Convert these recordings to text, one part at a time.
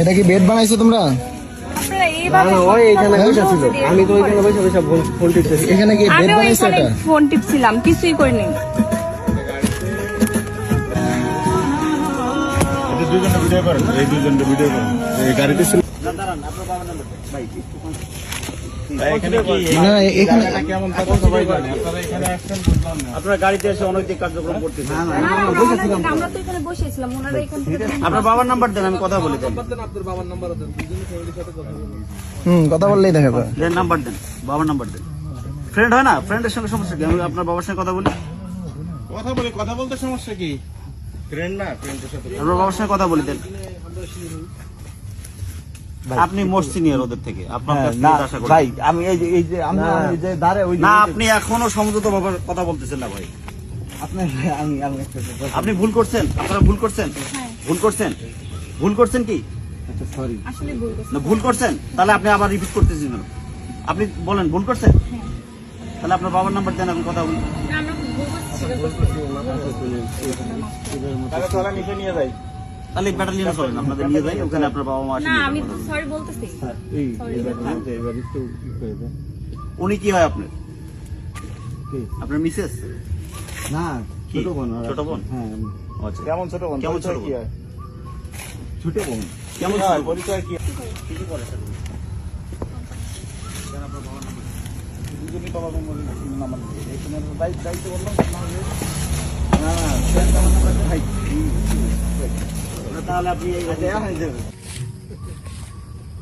এটা কি বেড বানাইছো তোমরা? এখানে ছিল। আমি তো ওইখানে বসে বসে ফোন ফোন টিপতেছি। এখানে কি বেড আমিও বানাইছো এখানে এটা? ফোন টিপছিলাম কিছুই করিনি। দুজনে ভিডিও করেন এই দুজনে ভিডিও করেন এই গাড়িতে ছিল ভাই, এখানে কি? না এখানে জায়গাটা কেমন তা তো সবাই জানে? আপনারা আপনার গাড়িতে এসে অনৈতিক কার্যক্রম করতেছেন। না, না, আমরা- আমরা তো। এখানে বসেছিলাম ওনারা এখান থেকে আপনার বাবার নাম্বার দেন আমি কথা বলে হুম কথা বললেই দেখা যাবে নাম্বার দেন বাবার নাম্বার দেন। ফ্রেন্ড হয় না? ফ্রেন্ডের সঙ্গে সমস্যা কি? আমি আপনার বাবার সঙ্গে কথা বলি। কথা বলি কথা বলতে সমস্যা কি? ফ্রেন্ড না ফ্রেন্ডের সাথে আপনার বাবার সঙ্গে কথা বলি দেন। আপনি মোস্ট সিনিয়র ওদের থেকে। আপনার কাছ থেকে এটা আশা করি। ভাই আমি এই যে এই যে আমি আমি যে দাঁড়ে ওই না আপনি এখনও ভাবে কথা বলতেছেন না ভাই। আপনি আমি আমি আপনি ভুল করছেন আপনারা ভুল করছেন। ভুল করছেন। ভুল করছেন কি? আচ্ছা সরি ভুল না ভুল করছেন তাহলে আপনি আবার রিপিট করতেছেন কেন? আপনি বলেন ভুল করছেন? তাহলে আপনার বাবার নাম্বার দেন এখন কথা বলি না, আমরা ভুল করছি, স্বীকার করছি। তাহলে নিচে নিয়ে যাই। তাহলে ব্যাটালিয়নে চলেন আপনাদের নিয়ে যাই ওখানে আপনার বাবা মা আসে না আমি তো সরি বলতেছি। এই হ্যাঁ। করে উনি কি হয় আপনার? কি? আপনার মিসেস না? ছোট বোন ছোট বোন? হ্যাঁ আচ্ছা। কেমন ছোট বোন? কেমন ছোট পরিচয় কি বোন? হয়? ছোট বোন। কেমন কি হয়? পরিচয় কি দুজনই বাবা বোন? বলে নাম্বার এখানে দায়িত্ব দায়িত্ব বললাম না না friend আমার নাম্বার দেন। ভাই তাহলে আপনি আচ্ছা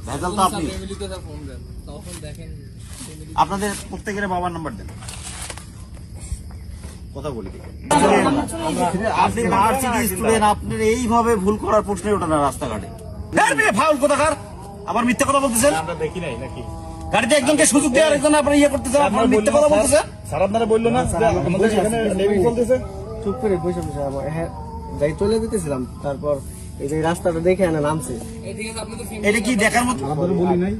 ভেজাল তো আপনি। আপনাদের প্রত্যেকের বাবার নাম্বার দেন। কথা বলি। আপনি ভার্সিটি স্টুডেন্ট আপনার এইভাবে ভুল করার প্রশ্নই ওঠে না রাস্তাঘাটে। ফাউল কোথাকার? আবার মিথ্যা কথা বলতেছেন? আমরা দেখি নাই নাকি? গাড়িতে একজনকে সুযোগ দেওয়ার একজন আপনার ইয়ে করতেছেন আপনার মিথ্যা কথা বলতেছেন? স্যার। আপনারা বলল না আমাদের এখানে নেভি চলতেছে। চুপ করে বসে বসে হ্যাঁ যাই চলে যেতেছিলাম তারপর এই যে রাস্তাটা দেখে আনা নামছে। এটা কি দেখার মতো? বলি নাই।